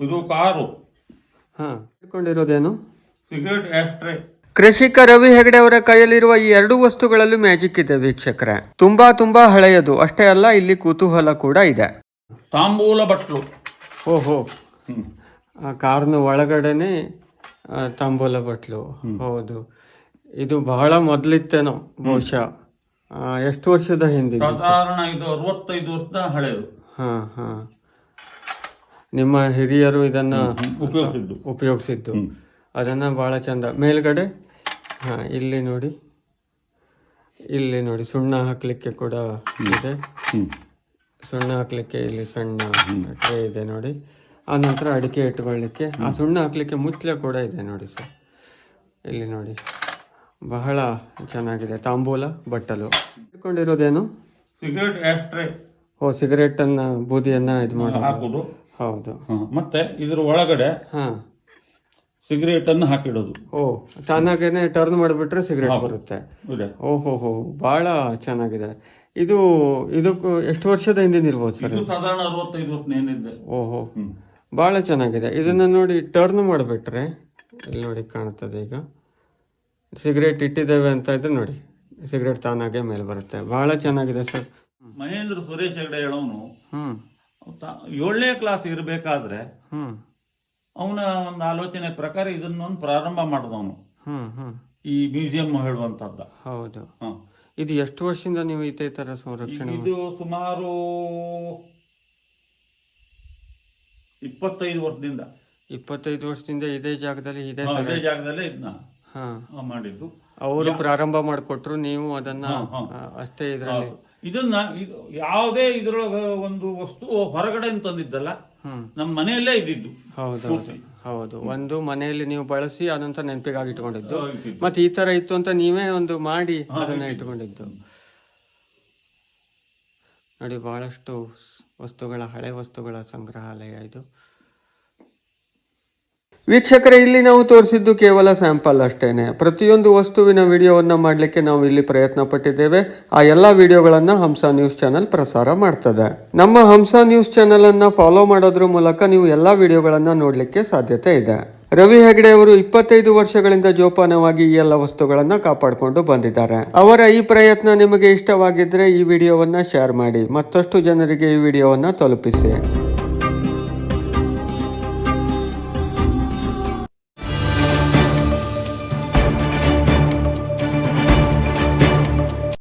ಇದು ಕಾರು. ಹಾಂ ಇಟ್ಕೊಂಡಿರೋದೇನು ಸಿಗರೇಟ್ ಆಸ್ಟ್ರೇ ಕೃಷಿಕ ರವಿ ಹೆಗಡೆ ಅವರ ಕೈಯಲ್ಲಿರುವ ಈ ಎರಡು ವಸ್ತುಗಳಲ್ಲೂ ಮ್ಯಾಜಿಕ್ ಇದೆ ವೀಕ್ಷಕರ. ತುಂಬಾ ತುಂಬಾ ಹಳೆಯದು. ಅಷ್ಟೇ ಅಲ್ಲ ಇಲ್ಲಿ ಕುತೂಹಲ ಕೂಡ ಇದೆ. ತಾಂಬೂಲ ಬಟ್ಲು ಓಹೋ. ಹ್ಮ್. ಆ ಕಾರ್ನ ಒಳಗಡೆನೆ ಆ, ತಾಂಬೂಲ ಬಟ್ಲು ಹೌದು. ಇದು ಬಹಳ ಮೊದಲಿತ್ತೇನೋ ಬಹುಶಃ. ಆ, ಎಷ್ಟು ವರ್ಷದ ಹಿಂದೆ ಸಾಧಾರಣ ಇದು ಅರವತ್ತೈದು ವರ್ಷದ ಹಳೆಯದು. ಹಾ ಹಾ. ನಿಮ್ಮ ಹಿರಿಯರು ಇದನ್ನ ಉಪಯೋಗಿಸಿದ್ದು. ಉಪಯೋಗಿಸಿದ್ದು. ಅದನ್ನ ಬಹಳ ಚಂದ. ಮೇಲ್ಗಡೆ ಹಾ ಇಲ್ಲಿ ನೋಡಿ. ಇಲ್ಲಿ ನೋಡಿ ಸುಣ್ಣ ಹಾಕ್ಲಿಕ್ಕೆ ಕೂಡ ಇದೆ. ಸುಣ್ಣ ಹಾಕ್ಲಿಕ್ಕೆ ಇಲ್ಲಿ ಸಣ್ಣ ಟ್ರೇ ಇದೆ ನೋಡಿ. ಆ ನಂತರ ಅಡಿಕೆ ಇಟ್ಕೊಳ್ಳಿಕ್ಕೆ. ಆ ಸುಣ್ಣ ಹಾಕ್ಲಿಕ್ಕೆ ಮುಚ್ಚಲೆ ಕೂಡ ಇದೆ ನೋಡಿ ಸರ್. ಇಲ್ಲಿ ನೋಡಿ. ಬಹಳ ಚೆನ್ನಾಗಿದೆ. ತಾಂಬೂಲ ಬಟ್ಟಲು. ಇಟ್ಕೊಂಡಿರೋದೇನು? ಸಿಗರೇಟ್ ಓ ಸಿಗರೇಟ್ ಅನ್ನ ಬೂದಿಯನ್ನ ಇದು ಮಾಡಿ ಹಾಕುದು. ಹೌದು. ಮತ್ತೆ ಇದ್ರ ಒಳಗಡೆ ಹಾ. ಸಿಗರೇಟ್ ಅನ್ನು ಹಾಕಿಡೋದು. ಓ ತಾನಾಗೇನೆ ಟರ್ನ್ ಮಾಡಿಬಿಟ್ರೆ ಸಿಗರೇಟ್ ಬರುತ್ತೆ. ಓಹೋ ಹೋ ಬಹಳ ಚೆನ್ನಾಗಿದೆ. ಇದು ಇದಕ್ಕೂ ಎಷ್ಟು ವರ್ಷದ ಹಿಂದೆ ಇರ್ಬೋದು ಸರ್? ಸಾಧಾರಣ ಅರವತ್ತೈದು ವರ್ಷ ಏನಿದೆ ಓಹೋ. ಬಹಳ ಚೆನ್ನಾಗಿದೆ. ಇದನ್ನ ನೋಡಿ ಟರ್ನ್ ಮಾಡಿಬಿಟ್ರೆ ಇಲ್ಲಿ ನೋಡಿ ಕಾಣ್ತದೆ ಈಗ. ಸಿಗರೇಟ್ ಇಟ್ಟಿದ್ದೇವೆ ಅಂತ ಇದ್ರೆ ನೋಡಿ ಸಿಗರೇಟ್ ತಾನಾಗೆ ಮೇಲೆ ಬರುತ್ತೆ. ಬಹಳ ಚೆನ್ನಾಗಿದೆ ಸರ್. ಮಹೇಂದ್ರ ಸುರೇಶ್ ಹೆಗಡೆ ಹೇಳೋನು ಹ್ಮ್. ಏಳನೇ ಕ್ಲಾಸ್ ಇರಬೇಕಾದ್ರೆ ಅವನ ಒಂದು ಆಲೋಚನೆ ಪ್ರಕಾರ ಇದನ್ನೊಂದು ಪ್ರಾರಂಭ ಮಾಡಿದವನು. ಈ ಮ್ಯೂಸಿಯಂ ಹೇಳುವಂತದ್ದ ಹೌದು. ಇದು ಎಷ್ಟು ವರ್ಷದಿಂದ ನೀವು ಇದೇ ತರ ಸಂರಕ್ಷಣೆ ಇದು ಸುಮಾರು ಇಪ್ಪತ್ತೈದು ವರ್ಷದಿಂದ. ಇಪ್ಪತ್ತೈದು ವರ್ಷದಿಂದ ಇದೇ ಜಾಗದಲ್ಲಿ ಇದೇ ಜಾಗದಲ್ಲೇ ಇದನ್ನ ಹಾ ಮಾಡಿದ್ದು. ಅವರು ಪ್ರಾರಂಭ ಮಾಡಿಕೊಟ್ರು ನೀವು ಅದನ್ನ ಅಷ್ಟೇ ಇದರಲ್ಲಿ. ಇದನ್ನ ಯಾವುದೇ ಇದ್ರೊಳಗ ಒಂದು ವಸ್ತು ಹೊರಗಡೆ ತಂದಿದ್ದಲ್ಲ ನಮ್ಮ ಮನೆಯಲ್ಲೇ ಇದ್ದಿದ್ದು ಹೌದು ಹೌದು. ಒಂದು ಮನೆಯಲ್ಲಿ ನೀವು ಬಳಸಿ ಅದಂತ ನೆನಪಿಗಾಗಿ ಇಟ್ಕೊಂಡಿದ್ದು. ಮತ್ತೆ ಈ ತರ ಇತ್ತು ಅಂತ ನೀವೇ ಒಂದು ಮಾಡಿ ಅದನ್ನ ಇಟ್ಕೊಂಡಿದ್ದು ನೋಡಿ ಬಹಳಷ್ಟು ವಸ್ತುಗಳ ಹಳೆ ವಸ್ತುಗಳ ಸಂಗ್ರಹಾಲಯ ಇದು. ವೀಕ್ಷಕರೇ, ಇಲ್ಲಿ ನಾವು ತೋರಿಸಿದ್ದು ಕೇವಲ ಸ್ಯಾಂಪಲ್ ಅಷ್ಟೇನೆ. ಪ್ರತಿಯೊಂದು ವಸ್ತುವಿನ ವಿಡಿಯೋವನ್ನು ಮಾಡಲಿಕ್ಕೆ ನಾವು ಇಲ್ಲಿ ಪ್ರಯತ್ನ ಪಟ್ಟಿದ್ದೇವೆ. ಆ ಎಲ್ಲ ವಿಡಿಯೋಗಳನ್ನು ಹಂಸ ನ್ಯೂಸ್ ಚಾನೆಲ್ ಪ್ರಸಾರ ಮಾಡ್ತದೆ. ನಮ್ಮ ಹಂಸ ನ್ಯೂಸ್ ಚಾನೆಲ್ ಅನ್ನ ಫಾಲೋ ಮಾಡೋದ್ರ ಮೂಲಕ ನೀವು ಎಲ್ಲ ವಿಡಿಯೋಗಳನ್ನು ನೋಡಲಿಕ್ಕೆ ಸಾಧ್ಯತೆ ಇದೆ. ರವಿ ಹೆಗಡೆ ಅವರು ಇಪ್ಪತ್ತೈದು ವರ್ಷಗಳಿಂದ ಜೋಪಾನವಾಗಿ ಈ ಎಲ್ಲ ವಸ್ತುಗಳನ್ನು ಕಾಪಾಡಿಕೊಂಡು ಬಂದಿದ್ದಾರೆ. ಅವರ ಈ ಪ್ರಯತ್ನ ನಿಮಗೆ ಇಷ್ಟವಾಗಿದ್ರೆ ಈ ವಿಡಿಯೋವನ್ನ ಶೇರ್ ಮಾಡಿ. ಮತ್ತಷ್ಟು ಜನರಿಗೆ ಈ ವಿಡಿಯೋವನ್ನ ತಲುಪಿಸಿ.